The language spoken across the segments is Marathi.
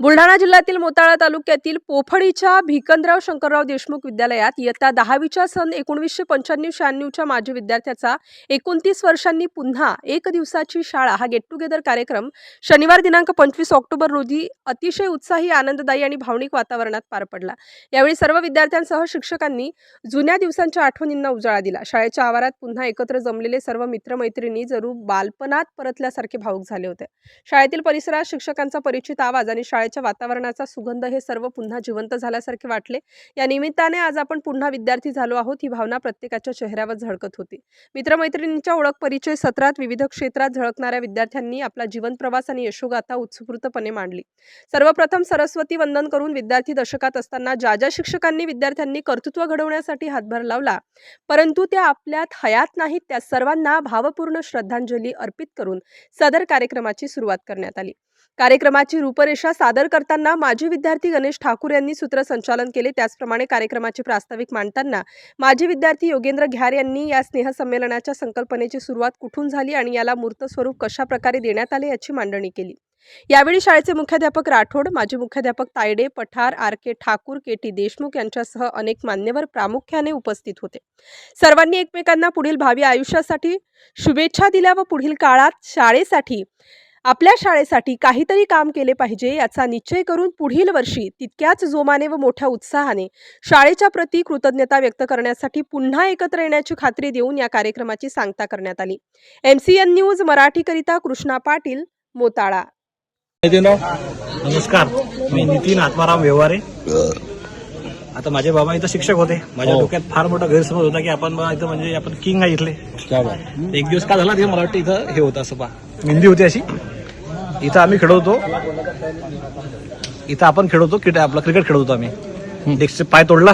Buldhana जिल्ह्यातील मोताळा तालुक्यातील पोफळीच्या भिकनराव शंकरराव देशमुख विद्यालयात इयत्ता दहावीच्या सन एकोणीसशे पंच्याण्णव शहाण्णवच्या माजी विद्यार्थ्याचा एकोणतीस वर्षांनी पुन्हा एक दिवसाची शाळा हा गेट टुगेदर कार्यक्रम शनिवार दिनांक पंचवीस ऑक्टोबर रोजी अतिशय उत्साही आनंददायी आणि भावनिक वातावरणात पार पडला. यावेळी सर्व विद्यार्थ्यांसह शिक्षकांनी जुन्या दिवसांच्या आठवणींना उजाळा दिला. शाळेच्या आवारात पुन्हा एकत्र जमलेले सर्व मित्रमैत्रिणी जरूर बालपणात परतल्यासारखे भावूक झाले होते. शाळेतील परिसरात शिक्षकांचा परिचित आवाज आणि शाळेत शाळेच्या वातावरणाचा सुगंध हे सर्व पुन्हा जिवंत झाल्यासारखे वाटले. या निमित्ताने आज आपण पुन्हा विद्यार्थी झालो आहोत. ही भावना प्रत्येकाच्या चेहऱ्यावर झळकत होती. मित्रमैत्रिणींच्या ओळख परिचय सत्रात विविध क्षेत्रात झळकणाऱ्या विद्यार्थ्यांनी आपला जीवन प्रवास आणि यशोगाथा उत्स्फूर्तपणे मांडली. सर्वप्रथम सरस्वती वंदन करून विद्यार्थी दशकात असताना ज्या ज्या शिक्षकांनी विद्यार्थ्यांनी कर्तृत्व घडवण्यासाठी हातभार लावला परंतु त्या आपल्यात हयात नाहीत त्या सर्वांना भावपूर्ण श्रद्धांजली अर्पित करून सदर कार्यक्रमाची सुरुवात करण्यात आली. कार्यक्रमाची रूपरेषा सादर करताना माजी विद्यार्थी गणेश ठाकूर यांनी सूत्रसंचालन केले. त्याचप्रमाणे कार्यक्रमाची प्रास्ताविक मांडताना माजी विद्यार्थी योगेंद्र घ्यार यांनी या स्नेहसंमेलनाच्या संकल्पनेची सुरुवात कुठून झाली आणि याला मूर्त स्वरूप कशा प्रकारे देण्यात आले याची मांडणी केली. यावेळी शाळेचे मुख्याध्यापक राठोड माजी मुख्याध्यापक Tayde Pathar R K Thakur K T Deshmukh यांच्यासह अनेक मान्यवर प्रामुख्याने उपस्थित होते. सर्वांनी एकमेकांना पुढील भावी आयुष्यासाठी शुभेच्छा दिल्या व पुढील काळात शाळेसाठी आपल्या शाळेसाठी काहीतरी काम केले पाहिजे याचा निश्चय करून पुढील वर्षी तितक्याच जोमाने व मोठ्या उत्साहाने शाळेच्या प्रती कृतज्ञता व्यक्त करण्यासाठी पुन्हा एकत्र येण्याची खात्री देऊन या कार्यक्रमाची सांगता करण्यात आली. एम सी एन न्यूज मराठीकरिता कृष्णा पाटील मोताळा. नमस्कार. मी नितीन आत्माराम व्यवहारे. आता माझे बाबा इथं शिक्षक होते. माझ्या डोक्यात फार मोठा गैरसमज होता की आपण इथं म्हणजे आपण किंग आहे इथले. एक दिवस का झाला ते मला वाटतं इथं हे होतं असं पा मेहंदी होती अशी? इथं आम्ही खेळवतो. इथं आपण खेळवतो क्रिकेट आपला क्रिकेट खेळवतो आम्ही. डेस्कचे पाय तोडला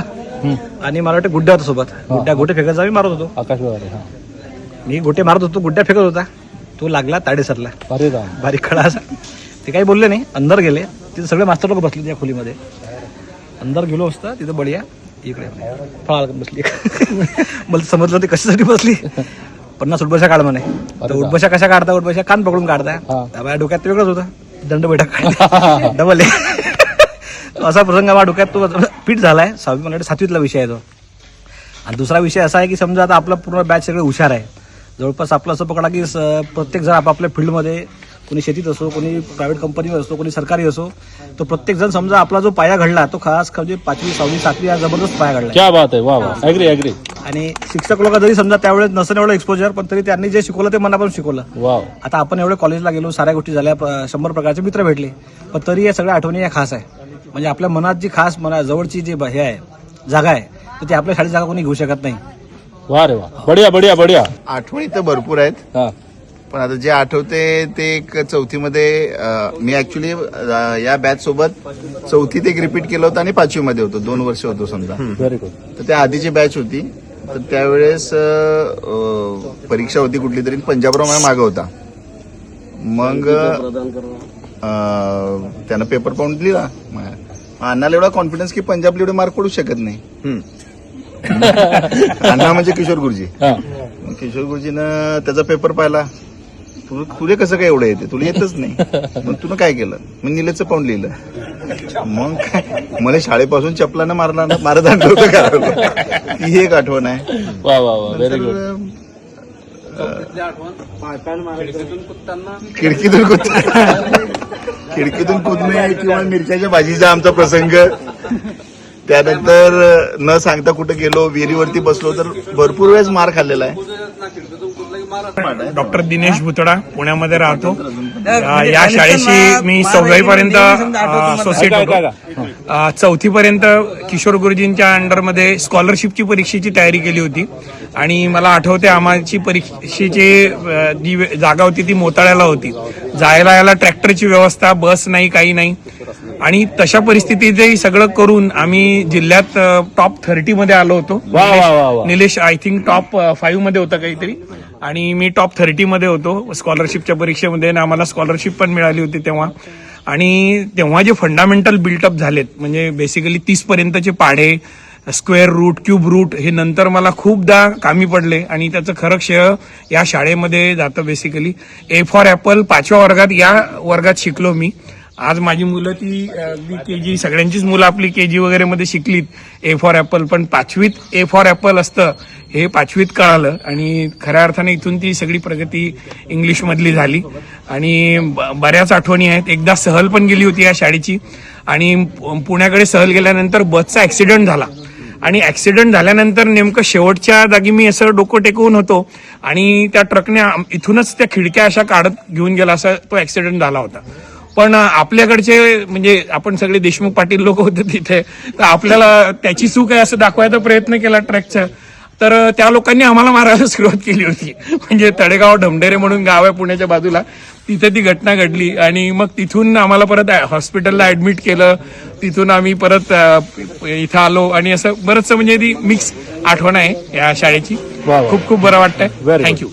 आणि मला वाटतं गुड्ड्या होता सोबत. गुड्ड्या गोटे फेकायचा आम्ही मारत होतो. आकाश हा. मी गोटे मारत होतो गुड्ड्या फेकत होता. तो लागला ताडे सरला. बारीक खडा असा. ते काही बोलले नाही. अंदर गेले. तिथे सगळे मास्तर लोक बसले त्या खोलीमध्ये. अंदर गेलो असता तिथं बढिया. इकडे. फळा बसली. मला समजलं ते कशासाठी बसली. पन्नास उठबशा काढ म्हणे. तर उठबशा कशा काढता? उठबशा कान पकडून काढता. हा. त्या माझ्या डोक्यात वेगळंच होतं. दंड बैठक डबल असा प्रसंग माझ्या डोक्यात तो फिट झालाय. सहावी वाटतं सातवीतला विषय आहे तो. आणि दुसरा विषय असा आहे की समजा आता आपला पूर्ण बॅच सगळे हुशार आहे. जवळपास आपलं असं पकडा की प्रत्येक जण आपापल्या फील्डमध्ये कोणी शेतीत असो कोणी प्रायव्हेट कंपनीवर असो कोणी सरकारी असो तो प्रत्येक जण समजा आपला जो पाया घडला तो खास म्हणजे पाचवी सहावी सातवी हा जबरदस्त पाया घडला क्या बात आहे. वा वा. आणि शिक्षक लोक जरी समजा त्यावेळेस नसेल एवढं एक्सपोजर पण तरी त्यांनी जे शिकवलं ते मनापासून शिकवलं. वाव. आता आपण एवढे कॉलेजला गेलो साऱ्या गोष्टी झाल्या प- शंभर प्रकारचे मित्र भेटले पण तरी या सगळ्या आठवणी या खास आहे. म्हणजे आपल्या मनात जी खास मना जवळची जी ब- हे आहे जागा आहे तर ती आपल्या शाळेत जागा कोणी घेऊ शकत नाही. वा रे वा. बढिया बढिया बढिया. आठवणी तर भरपूर आहेत. हा. पण आता जे आठवते ते एक चौथीमध्ये अं, मी ऍक्च्युली या बॅच सोबत चौथीत एक रिपीट केलं होतं आणि पाचवीमध्ये होतो. दोन वर्ष होतो समजा. व्हेरी गुड तर त्या आधीची बॅच होती. तर त्यावेळेस परीक्षा होती कुठली तरी पंजाबराव माझ्या मागं होता. मग त्यानं पेपर पाहून लिहिला. अण्णाला एवढा कॉन्फिडन्स की पंजाबला एवढे मार्क पडू शकत नाही. अण्णा म्हणजे किशोर गुरुजी. हा. किशोर गुरुजीनं त्याचा पेपर पाहिला. तु तुले कसं काय एवढं येते? तुला येतच नाही. मग तुला काय केलं? मग निलेचं पाहून लिहिलं. मग काय? मला शाळेपासून चपलानं मारला मारत आणलं होतं का ही एक आठवण आहे. वा वा वा व्हेरी गुड खिडकीतून कुद खिडकीतून कुदणे किंवा मिरच्याच्या भाजीचा आमचा प्रसंग. त्यानंतर न सांगता कुठे गेलो विहिरीवरती बसलो तर भरपूर वेळेस मार खाल्लेला आहे. डॉक्टर दिनेश भुतडा पुण्यामध्ये राहतो. या शाळेशी मी सहावी पर्यंत असोसिएट ऐका, होतो. चौथी पर्यंत किशोर गुरुजींच्या अंडरमध्ये स्कॉलरशिपची परीक्षेची तयारी केली होती. आणि मला आठवते आम्हाची परीक्षेची जी जागा होती ती मोताळ्याला होती. जायला यायला ट्रॅक्टरची व्यवस्था बस नाही काही नाही. आणि तशा परिस्थितीत सगळं करून आम्ही जिल्ह्यात टॉप थर्टी मध्ये आलो होतो. निलेश आय थिंक टॉप फाईव्हमध्ये होता काहीतरी. आणि मी टॉप थर्टी मध्ये होतो स्कॉलरशिपच्या परीक्षेमध्ये. आणि आम्हाला स्कॉलरशिप पण मिळाली होती तेव्हा. आणि तेव्हा जे फंडामेंटल बिल्टअप झालेत म्हणजे बेसिकली तीस पर्यंतचे पाढे स्क्वेअर रूट क्यूब रूट हे नंतर मला खूपदा कामी पडले. आणि त्याचं खरं श्रेय या शाळेमध्ये जातं बेसिकली ए फॉर ॲपल पाचव्या वर्गात या वर्गात शिकलो मी. आज माझी मुलं ती अगदी के जी सगळ्यांचीच मुलं आपली के जी वगैरे मध्ये शिकलीत. ए फॉर ॲपल पण पाचवीत ए फॉर ॲपल असतं हे पाचवीत कळालं. आणि खऱ्या अर्थाने इथून ती सगळी प्रगती इंग्लिशमधली झाली. आणि ब- बऱ्याच आठवणी आहेत. एकदा सहल पण गेली होती या शाळेची. आणि पु- पुण्याकडे सहल गेल्यानंतर बसचा ॲक्सिडेंट झाला. आणि ॲक्सिडेंट झाल्यानंतर नेमकं शेवटच्या जागी मी असं डोकं टेकवून होतो. आणि त्या ट्रकने इथूनच त्या खिडक्या अशा काढत घेऊन गेला असा तो ॲक्सिडेंट झाला होता. पण आपल्याकडचे म्हणजे आपण सगळे देशमुख पाटील लोक होते तिथे. तर आपल्याला त्याची चूक आहे असं दाखवायचा प्रयत्न केला ट्रकचा. तर त्या लोकांनी आम्हाला मारायला सुरुवात केली होती. म्हणजे तळेगाव ढमढेरे म्हणून गाव आहे पुण्याच्या बाजूला. तिथे ती घटना घडली आणि मग तिथून आम्हाला परत हॉस्पिटलला ऍडमिट केलं. तिथून आम्ही परत इथं आलो आणि असं बरंचसं म्हणजे ती मिक्स आठवण आहे या शाळेची. खूप खूप बरं वाटतंय. थँक्यू